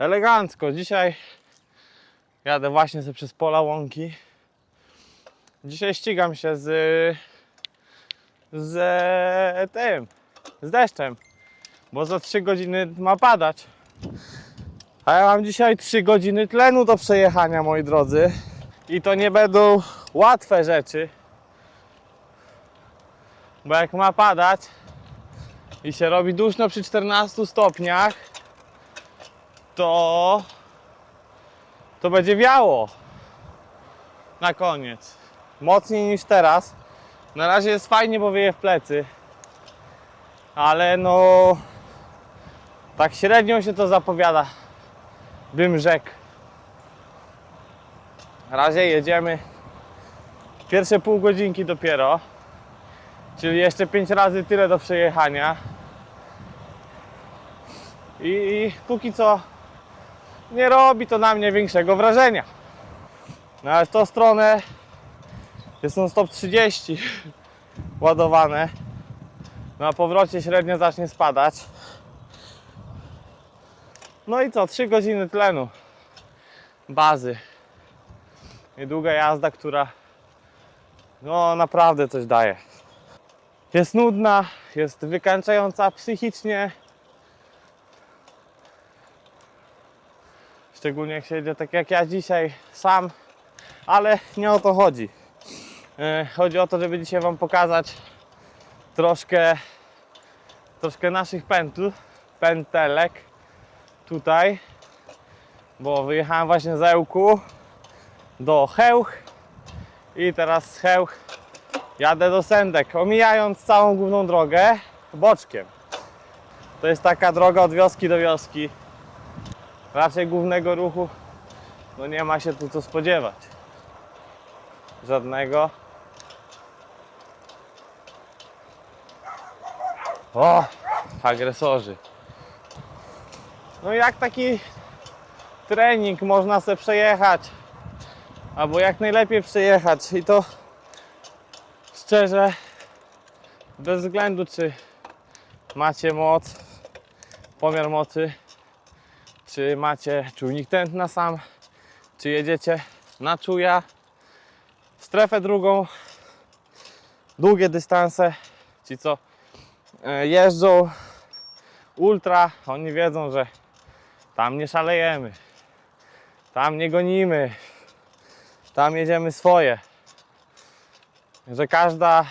Elegancko. Dzisiaj jadę właśnie sobie przez pola łąki. Dzisiaj ścigam się z z tym, z deszczem, bo za 3 godziny ma padać. A ja mam dzisiaj 3 godziny tlenu do przejechania, moi drodzy. I to nie będą łatwe rzeczy. Bo jak ma padać i się robi duszno przy 14 stopniach, to to będzie wiało na koniec. Mocniej niż teraz. Na razie jest fajnie, bo wieje w plecy. Ale no tak średnio się to zapowiada. Bym rzekł. Na razie jedziemy pierwsze pół godzinki dopiero. Czyli jeszcze 5 razy tyle do przejechania. I, I póki co nie robi to na mnie większego wrażenia. No ale w tą stronę jest non stop 30 ładowane. Na powrocie średnio zacznie spadać. No i co? 3 godziny tlenu. Bazy. Niedługa jazda, która no naprawdę coś daje. Jest nudna, jest wykańczająca psychicznie. Szczególnie jak się jedzie tak jak ja dzisiaj sam, ale nie o to chodzi. E, Chodzi o to, żeby dzisiaj Wam pokazać troszkę, troszkę naszych pętl, pętelek tutaj, bo wyjechałem właśnie z Ełku do Chełch i teraz z Chełch jadę do Sendek, omijając całą główną drogę boczkiem. To jest taka droga od wioski do wioski. Raczej głównego ruchu no nie ma się tu co spodziewać. Żadnego. O, agresorzy. No jak taki trening można sobie przejechać, albo jak najlepiej przejechać i to szczerze, bez względu czy macie moc, pomiar mocy, czy macie czujnik tętna sam, czy jedziecie na czuja, strefę drugą, długie dystanse, ci co e, jeżdżą ultra, oni wiedzą, że tam nie szalejemy, tam nie gonimy, tam jedziemy swoje. Że każda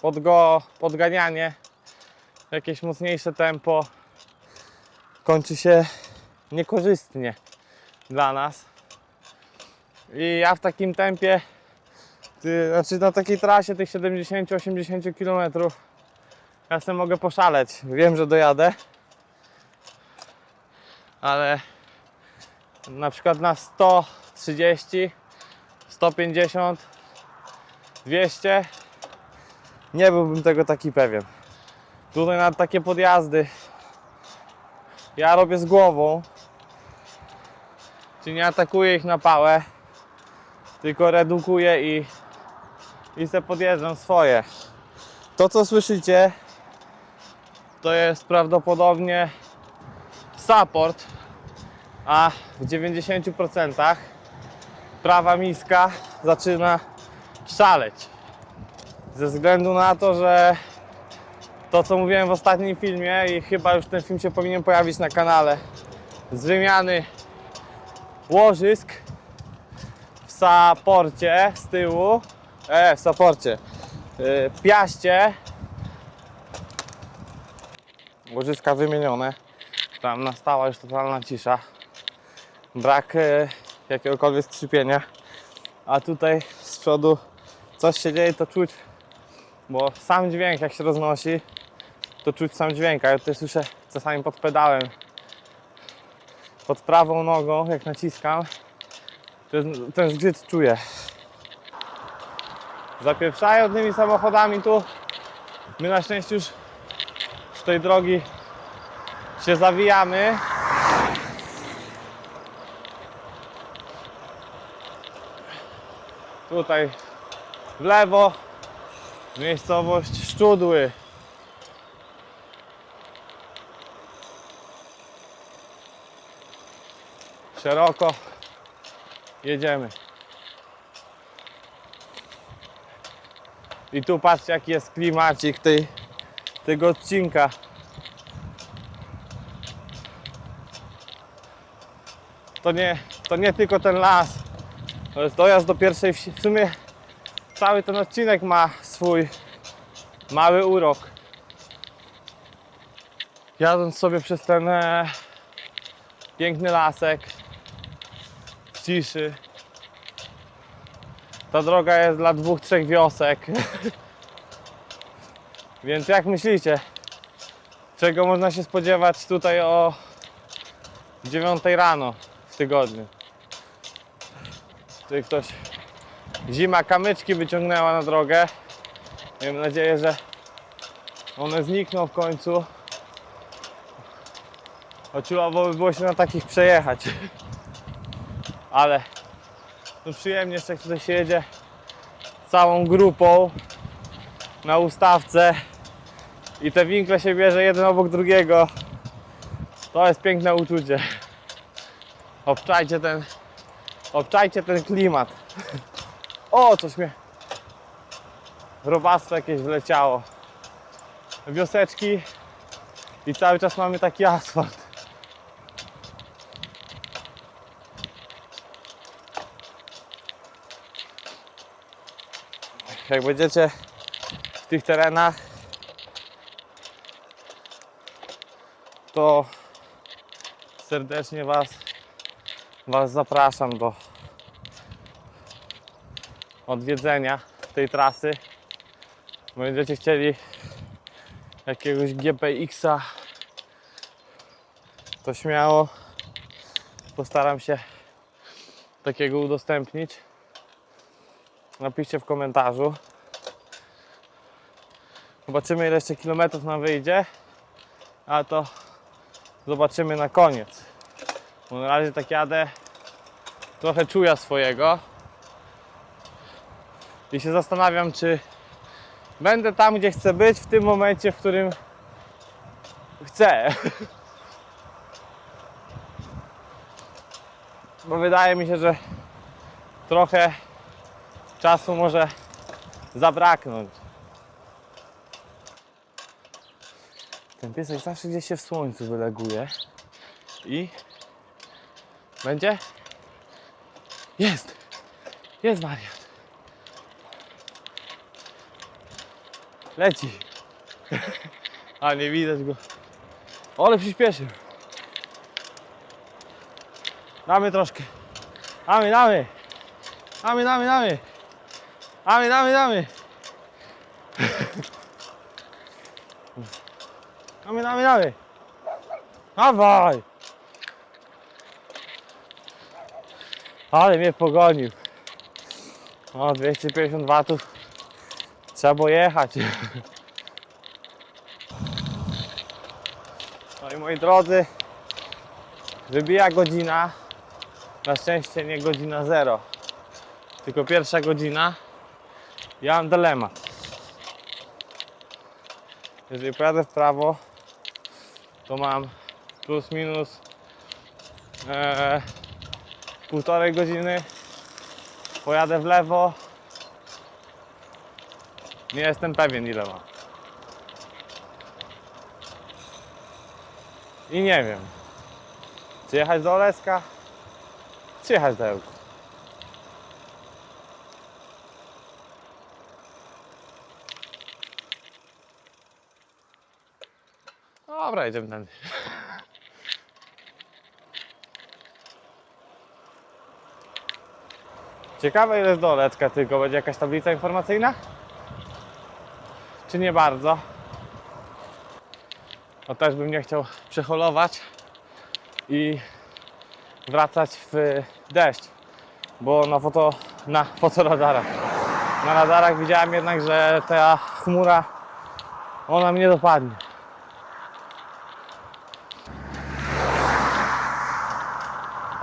podgo, podganianie, jakieś mocniejsze tempo kończy się niekorzystnie dla nas. I ja w takim tempie, ty, znaczy na takiej trasie tych 70-80 km, ja sobie mogę poszaleć. Wiem, że dojadę, ale na przykład na 130, 150, 200 nie byłbym tego taki pewien. Tutaj na takie podjazdy ja robię z głową, czyli nie atakuję ich na pałę, tylko redukuję i, i se podjeżdżam swoje. To co słyszycie to jest prawdopodobnie support, a w 90% prawa miska zaczyna szaleć. Ze względu na to, że to co mówiłem w ostatnim filmie i chyba już ten film się powinien pojawić na kanale z wymiany łożysk w saporcie z tyłu. E, w saporcie. Yy, piaście. Łożyska wymienione. Tam nastała już totalna cisza. Brak e, jakiegokolwiek skrzypienia. A tutaj z przodu coś się dzieje to czuć bo sam dźwięk jak się roznosi to czuć sam dźwięk, a ja tutaj słyszę czasami pod pedałem pod prawą nogą jak naciskam ten, ten zgrzyt czuję. Zapieprzają tymi samochodami tu. My na szczęście już z tej drogi się zawijamy. Tutaj w lewo miejscowość Szczudły szeroko. Jedziemy. I tu patrzcie jaki jest klimacik tej, tego odcinka. To nie, to nie tylko ten las. To jest dojazd do pierwszej wsi. W sumie cały ten odcinek ma swój mały urok. Jadąc sobie przez ten e, piękny lasek ciszy. Ta droga jest dla dwóch, trzech wiosek. Więc jak myślicie, czego można się spodziewać tutaj o 9 rano w tygodniu? Czy ktoś zima kamyczki wyciągnęła na drogę? Miejmy nadzieję, że one znikną w końcu. Oczułowo by było się na takich przejechać. Ale no przyjemnie jeszcze jak tutaj się jedzie całą grupą na ustawce i te winkle się bierze jeden obok drugiego. To jest piękne uczucie. Obczajcie ten, obczajcie ten klimat. O, coś mnie robactwo jakieś wleciało. Wioseczki i cały czas mamy taki asfalt. Jak będziecie w tych terenach, to serdecznie Was, was zapraszam do odwiedzenia tej trasy. Będziecie chcieli jakiegoś GPX-a, to śmiało postaram się takiego udostępnić. Napiszcie w komentarzu. Zobaczymy ile jeszcze kilometrów nam wyjdzie, a to zobaczymy na koniec. Bo na razie tak jadę, trochę czuję swojego i się zastanawiam, czy będę tam, gdzie chcę być w tym momencie, w którym chcę. Bo wydaje mi się, że trochę czasu może zabraknąć. Ten piesek zawsze gdzieś się w słońcu wyleguje i będzie? Jest! Jest wariat. Leci. A nie widać go. Ale przyspieszył. Damy troszkę. Damy, damy. Damy, damy, damy. Damy, damy, damy. Damy, damy, damy. Dawaj. Ale mnie pogonił. O, 250 watów. Trzeba było jechać. No i moi drodzy, wybija godzina. Na szczęście nie godzina zero, tylko pierwsza godzina. Ja mam dylemat. Jeżeli pojadę w prawo, to mam plus minus e, półtorej godziny. Pojadę w lewo. Nie jestem pewien ile mam. I nie wiem, czy jechać do Oleska, czy jechać do Ełku. Dobra, jedziemy tędy. Ciekawe ile jest do Olecka, tylko będzie jakaś tablica informacyjna? Czy nie bardzo? No też bym nie chciał przeholować i wracać w deszcz, bo na foto, na fotoradarach, na radarach widziałem jednak, że ta chmura, ona mnie dopadnie.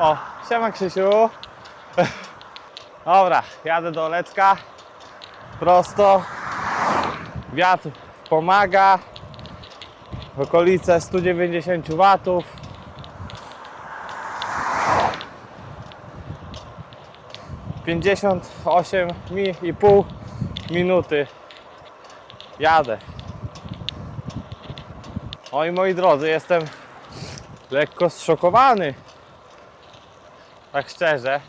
O, siema Krzysiu. Dobra, jadę do Olecka. Prosto. Wiatr pomaga. Okolice 190 watów. 58 mi i pół minuty jadę. Oj moi drodzy, jestem lekko zszokowany. Tak szczerze.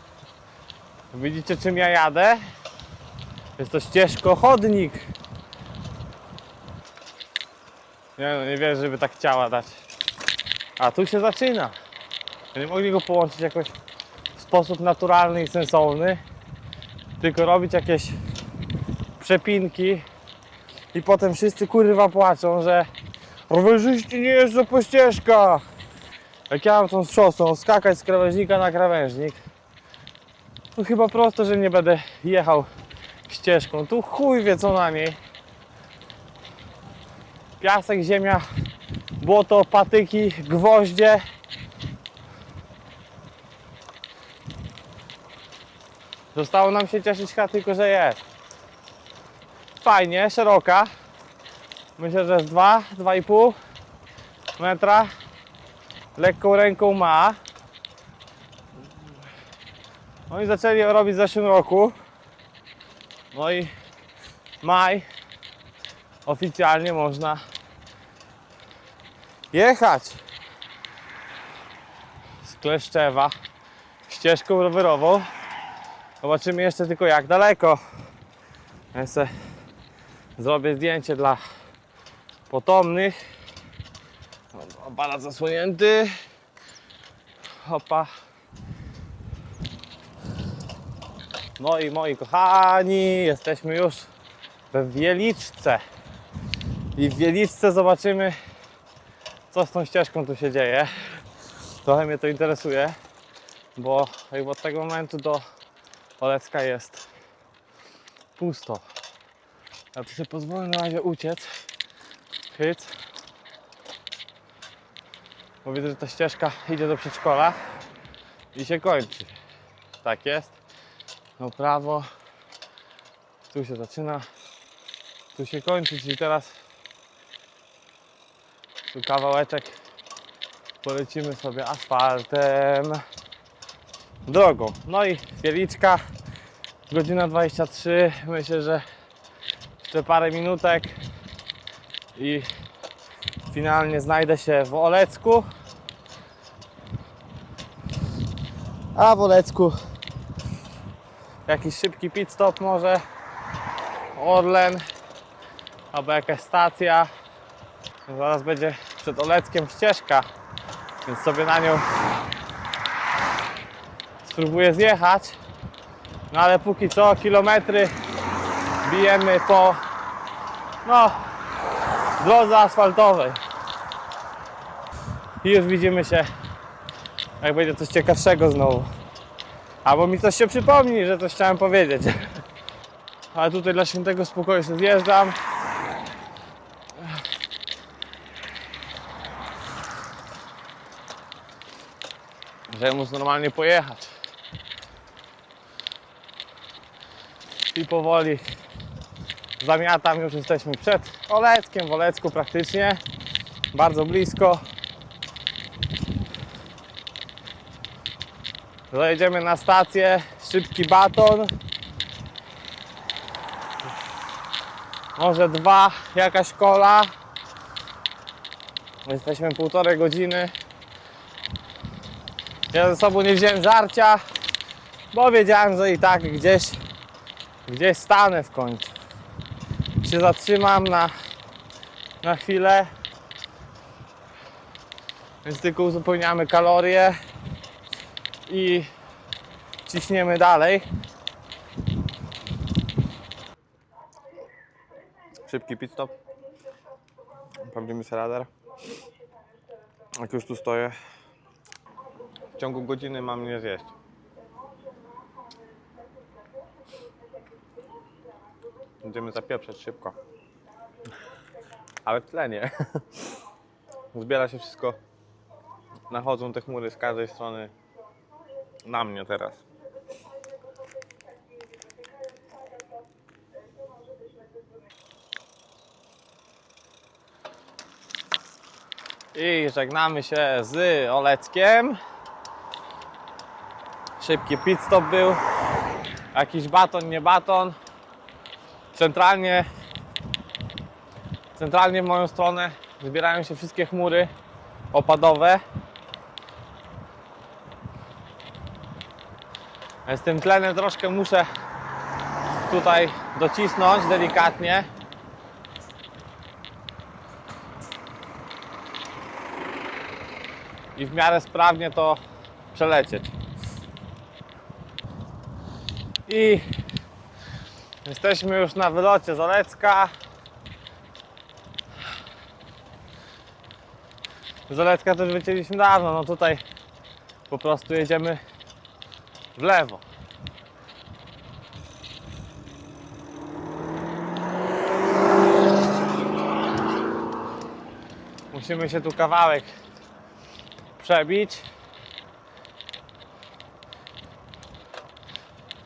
Widzicie czym ja jadę? Jest to ścieżkochodnik. Nie no, nie wierzę, żeby tak chciała dać. A tu się zaczyna. Nie mogli go połączyć jakoś w sposób naturalny i sensowny, tylko robić jakieś przepinki i potem wszyscy kurwa płaczą, że rowerzyści nie jeżdżą po ścieżkach. Jak ja mam tą szosą skakać z krawężnika na krawężnik, to chyba prosto, że nie będę jechał ścieżką. Tu chuj wie co na niej. Piasek, ziemia, błoto, patyki, gwoździe. Zostało nam się cieszyć chyba tylko, że jest. Fajnie, szeroka. Myślę, że z 2, 2,5 metra. Lekką ręką ma. Oni zaczęli ją robić w zeszłym roku. No i maj oficjalnie można jechać z Kleszczewa ścieżką rowerową. Zobaczymy jeszcze tylko jak daleko. Ja zrobię zdjęcie dla potomnych. Aparat zasłonięty. Hopa. No i moi kochani, jesteśmy już we Wieliczce. I w Wieliczce zobaczymy, co z tą ścieżką tu się dzieje. Trochę mnie to interesuje, bo jakby od tego momentu do Olecka jest pusto. Ja tu sobie pozwolę na razie uciec. Hyc. Bo widzę, że ta ścieżka idzie do przedszkola i się kończy. Tak jest. No prawo. Tu się zaczyna. Tu się kończy, czyli teraz tu kawałeczek polecimy sobie asfaltem drogą. No i Wieliczka, godzina 23. Myślę, że jeszcze parę minutek i finalnie znajdę się w Olecku. A w Olecku jakiś szybki pit stop może Orlen albo jakaś stacja. Zaraz będzie przed Oleckiem ścieżka, więc sobie na nią spróbuję zjechać. No ale póki co kilometry bijemy po no, drodze asfaltowej. I już widzimy się, jak będzie coś ciekawszego znowu. Albo mi coś się przypomni, że coś chciałem powiedzieć. Ale tutaj dla świętego spokoju sobie zjeżdżam. Żeby móc normalnie pojechać. I powoli zamiatam, już jesteśmy przed Oleckiem, w Olecku praktycznie. Bardzo blisko. Zajedziemy na stację, szybki baton. Może dwa, jakaś kola. Jesteśmy półtorej godziny. Ja ze sobą nie wziąłem żarcia, bo wiedziałem, że i tak gdzieś, gdzieś stanę w końcu. Się zatrzymam na, na chwilę. Więc tylko uzupełniamy kalorie i ciśniemy dalej. Szybki pit stop. Sprawdzimy sobie radar. Jak już tu stoję, w ciągu godziny mam nie zjeść. Będziemy zapieprzać szybko. Ale w tle nie. Zbiera się wszystko. Nachodzą te chmury z każdej strony na mnie teraz. I żegnamy się z Oleckiem. Szybki pit stop był. jakiś baton, nie baton. Centralnie, centralnie w moją stronę zbierają się wszystkie chmury opadowe. Z tym tlenem troszkę muszę tutaj docisnąć delikatnie. I w miarę sprawnie to przelecieć. I jesteśmy już na wylocie z Olecka. Z Olecka też wycięliśmy dawno, no tutaj po prostu jedziemy w lewo. Musimy się tu kawałek przebić.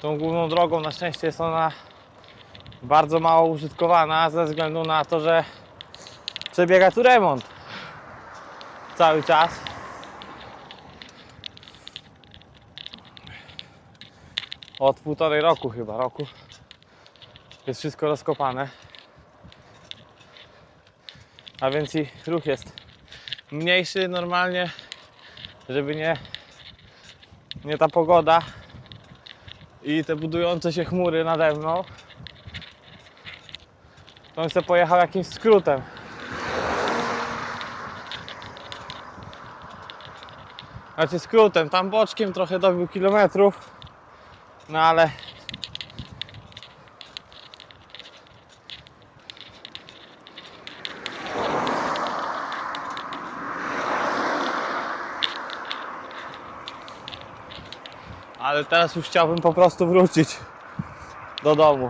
Tą główną drogą na szczęście jest ona bardzo mało użytkowana ze względu na to, że przebiega tu remont cały czas. Od półtorej roku chyba, roku. Jest wszystko rozkopane. A więc i ruch jest mniejszy normalnie, żeby nie, nie ta pogoda i te budujące się chmury nade mną. To on sobie pojechał jakimś skrótem. Znaczy skrótem, tam boczkiem trochę dobił kilometrów, no ale ale teraz już chciałbym po prostu wrócić do domu.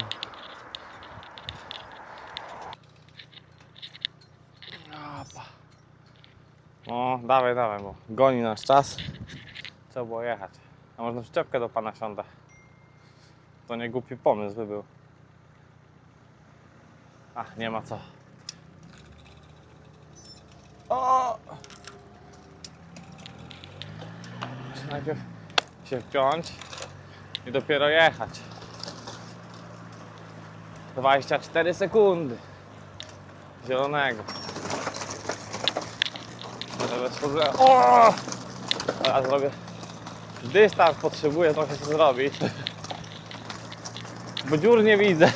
O, dawaj, dawaj, bo goni nasz czas. Trzeba było jechać. A można przyczepkę do pana siądę. To nie głupi pomysł by był. Ach, nie ma co. O! Muszę najpierw się wpiąć i dopiero jechać. 24 sekundy zielonego. Bez problemu. O! Teraz zrobię dystans, potrzebuję trochę co zrobić. Bo dziur nie widzę.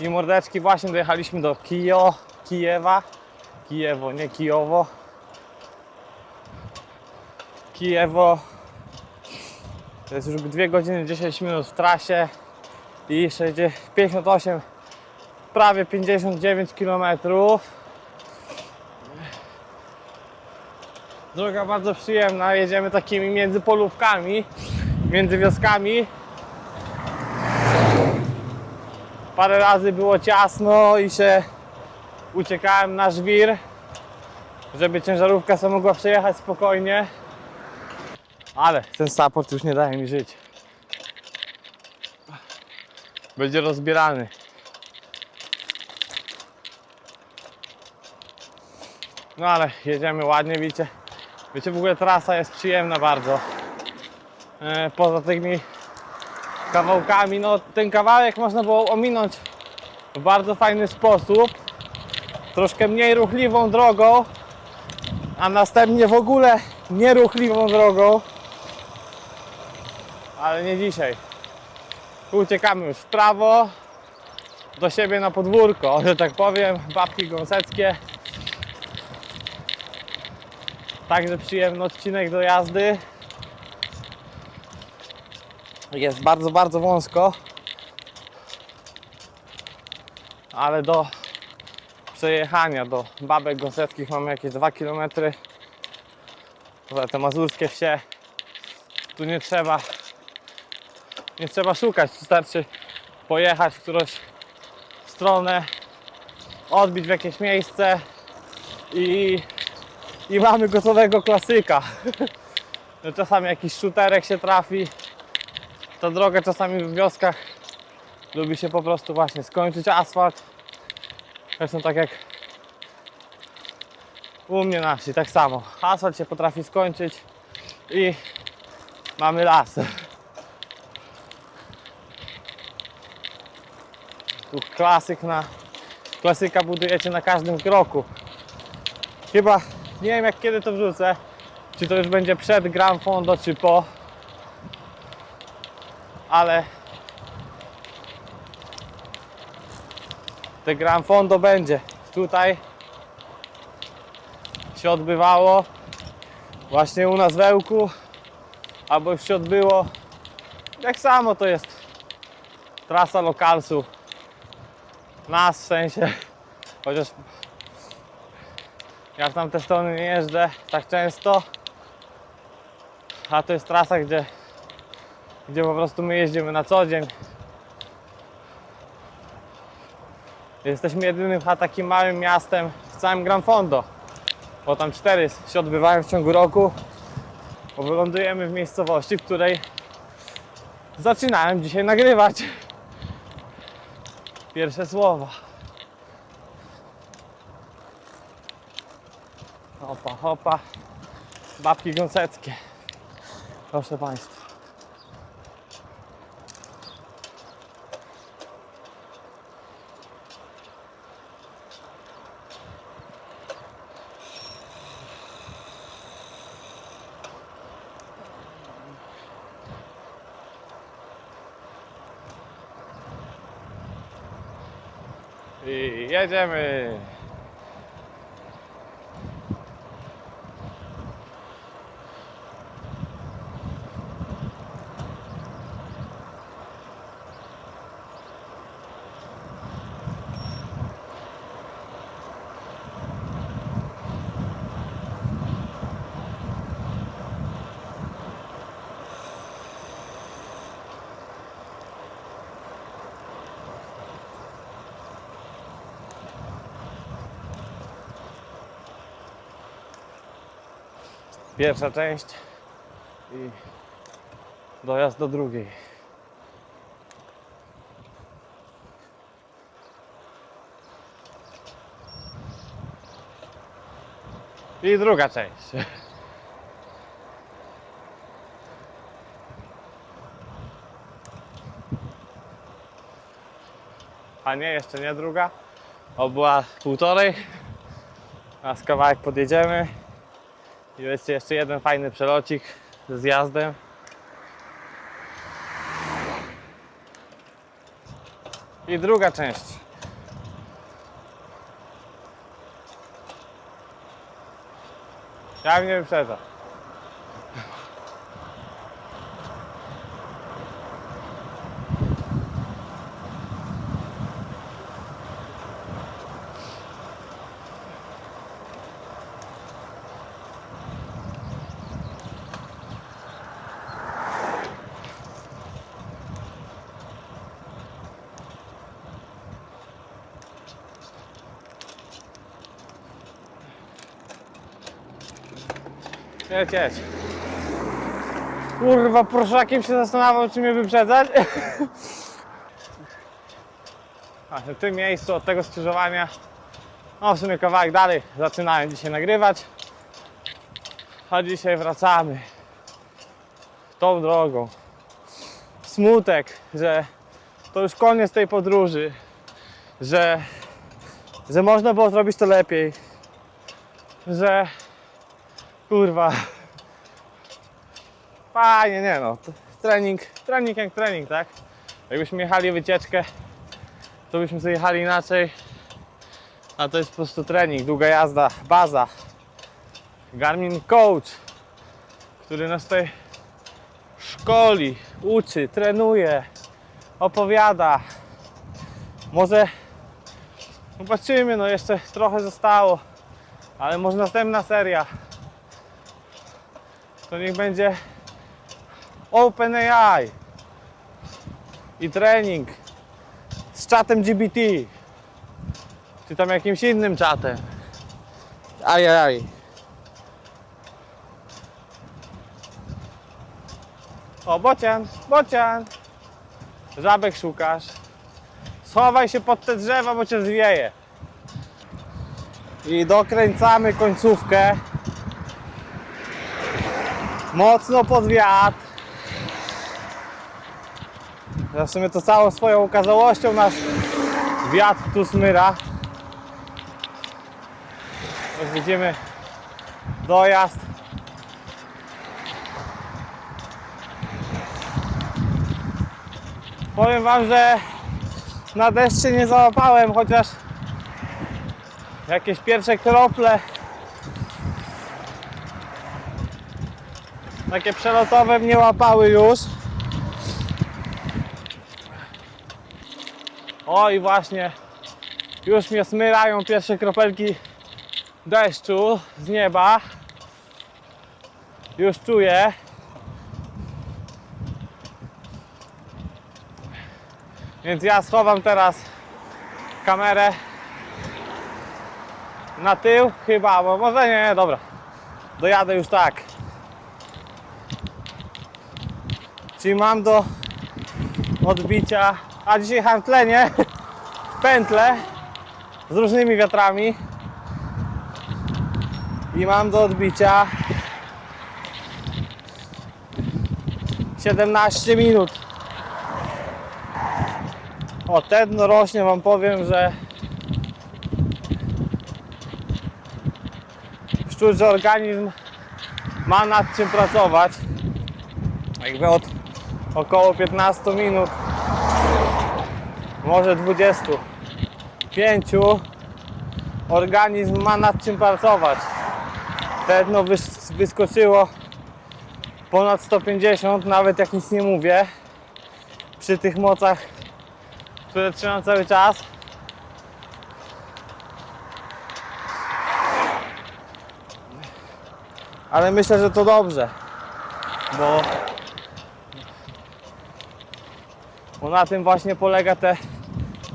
I mordeczki właśnie dojechaliśmy do Kijo, Kijewa. Kijewo, nie Kijowo. Kijewo. To jest już 2 godziny 10 minut w trasie i 60 58, prawie 59 km. Droga bardzo przyjemna, jedziemy takimi między polówkami, między wioskami. Parę razy było ciasno i się uciekałem na żwir, żeby ciężarówka sobie mogła przejechać spokojnie. Ale ten support już nie daje mi żyć. Będzie rozbierany. No ale jedziemy ładnie, widzicie. Wiecie, w ogóle trasa jest przyjemna bardzo. E, poza tymi kawałkami, no ten kawałek można było ominąć w bardzo fajny sposób. Troszkę mniej ruchliwą drogą, a następnie w ogóle nieruchliwą drogą. Ale nie dzisiaj. Uciekamy już w prawo do siebie na podwórko, że tak powiem, babki gąseckie. Także przyjemny odcinek do jazdy. Jest bardzo, bardzo wąsko. Ale do przejechania do babek gąseckich mamy jakieś 2 km. Te mazurskie wsie. Tu nie trzeba nie trzeba szukać, wystarczy pojechać w którąś stronę, odbić w jakieś miejsce i, i mamy gotowego klasyka. No Czasami jakiś szuterek się trafi. Ta droga czasami w wioskach lubi się po prostu właśnie skończyć asfalt. Zresztą tak jak U mnie na wsi tak samo. Asfalt się potrafi skończyć i mamy las. Tu klasyk na klasyka budujecie na każdym kroku. Chyba nie wiem jak kiedy to wrzucę. Czy to już będzie przed Gran Fondo, czy po. Ale te Gran Fondo będzie. Tutaj się odbywało właśnie u nas w Ełku, albo już się odbyło. Jak samo to jest trasa lokalsów. Nas w sensie, chociaż ja w tamte strony nie jeżdżę tak często, a to jest trasa, gdzie, gdzie po prostu my jeździmy na co dzień. Jesteśmy jedynym chyba takim małym miastem w całym Gran Fondo, bo tam cztery się odbywają w ciągu roku, bo wylądujemy w miejscowości, w której zaczynałem dzisiaj nagrywać pierwsze słowa. Hopa, hopa. Babki gąseckie. Proszę Państwa. Jedziemy. Pierwsza część i dojazd do drugiej. I druga część. A nie, jeszcze nie druga. O, była półtorej. A z kawałek podjedziemy. Będzie jeszcze jeden fajny przelocik ze zjazdem. I druga część. Ja mnie wyprzedza. Jedź, jedź. Kurwa, proszakiem się zastanawiał, czy mnie wyprzedzać. Właśnie w tym miejscu od tego skrzyżowania, no w sumie kawałek dalej, zaczynałem dzisiaj nagrywać. A dzisiaj wracamy tą drogą. Smutek, że to już koniec tej podróży, że, że można było zrobić to lepiej, że kurwa. Fajnie, nie no. Trening, trening jak trening, tak? Jakbyśmy jechali wycieczkę, to byśmy sobie jechali inaczej. A to jest po prostu trening, długa jazda, baza. Garmin Coach, który nas tutaj szkoli, uczy, trenuje, opowiada. Może zobaczymy, no jeszcze trochę zostało, ale może następna seria to niech będzie OpenAI i trening z czatem GBT czy tam jakimś innym czatem. Ajajaj. O, bocian, bocian. Żabek szukasz. Schowaj się pod te drzewa, bo cię zwieje. I dokręcamy końcówkę. Mocno pod wiatr. Ja w sumie to całą swoją okazałością nasz wiatr tu smyra. Jak widzimy dojazd. Powiem wam, że na deszcz się nie załapałem, chociaż jakieś pierwsze krople takie przelotowe mnie łapały już. O i właśnie już mnie smyrają pierwsze kropelki deszczu z nieba. Już czuję. Więc ja schowam teraz kamerę na tył chyba, bo może nie, dobra. Dojadę już tak. Czyli mam do odbicia, a dzisiaj tlenie, pętle z różnymi wiatrami i mam do odbicia 17 minut. O, ten rośnie, wam powiem, że szczurczy organizm ma nad czym pracować. Jakby od około 15 minut, może 25, organizm ma nad czym pracować. Tedno wys- wyskoczyło ponad 150, nawet jak nic nie mówię, przy tych mocach, które trzymam cały czas. Ale myślę, że to dobrze, bo, bo na tym właśnie polega te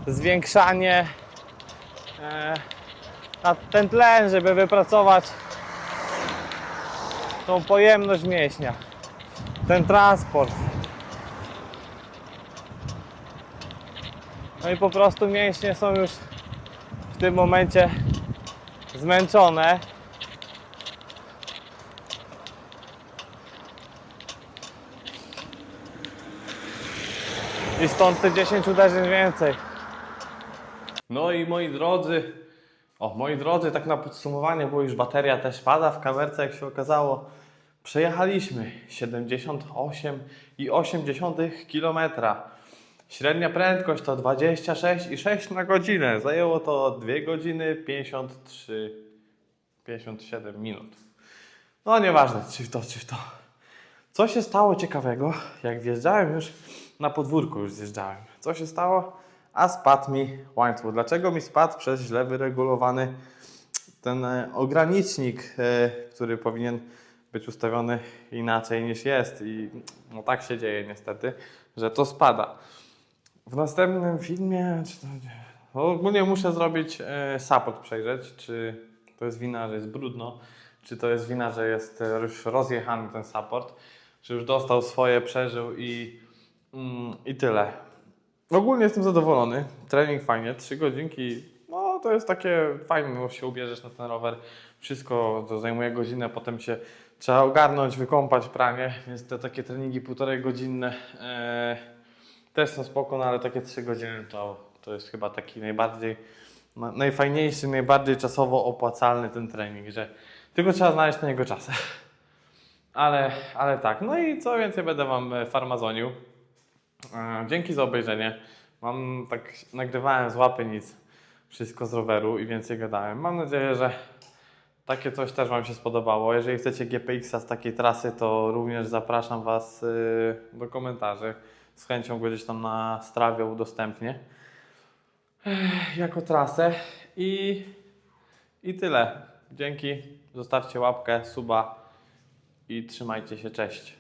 zwiększanie e, na ten tlen, żeby wypracować tą pojemność mięśnia, ten transport. No i po prostu mięśnie są już w tym momencie zmęczone. Stąd te 10 uderzeń więcej. No i moi drodzy, o moi drodzy, tak na podsumowanie, bo już bateria też pada w kamerce, jak się okazało. Przejechaliśmy 78,8 km. Średnia prędkość to 26,6 na godzinę. Zajęło to 2 godziny 53, 57 minut. No nieważne, czy w to, czy w to. Co się stało ciekawego, jak wjeżdżałem już na podwórko, już zjeżdżałem. Co się stało? A spadł mi łańcuch. Dlaczego mi spadł? Przez źle wyregulowany ten e, ogranicznik, e, który powinien być ustawiony inaczej niż jest. I no tak się dzieje niestety, że to spada. W następnym filmie, czy to, no ogólnie muszę zrobić e, support przejrzeć, czy to jest wina, że jest brudno, czy to jest wina, że jest już rozjechany ten support, czy już dostał swoje, przeżył i, i tyle. Ogólnie jestem zadowolony. Trening fajnie, 3 godzinki. No to jest takie fajne, bo się ubierzesz na ten rower. Wszystko to zajmuje godzinę, potem się trzeba ogarnąć, wykąpać pranie, więc te takie treningi półtorej godzinne e, też są spoko, no ale takie 3 godziny to, to jest chyba taki najbardziej, na- najfajniejszy, najbardziej czasowo opłacalny ten trening, że tylko trzeba znaleźć na niego czas. Ale, ale tak, no i co więcej będę Wam farmazonił. E, Dzięki za obejrzenie. Mam tak, nagrywałem z łapy nic, wszystko z roweru i więcej gadałem. Mam nadzieję, że takie coś też Wam się spodobało. Jeżeli chcecie GPX-a z takiej trasy, to również zapraszam Was y, do komentarzy. Z chęcią gdzieś tam na strawie udostępnię jako trasę. I, I tyle. Dzięki. Zostawcie łapkę, suba i trzymajcie się. Cześć.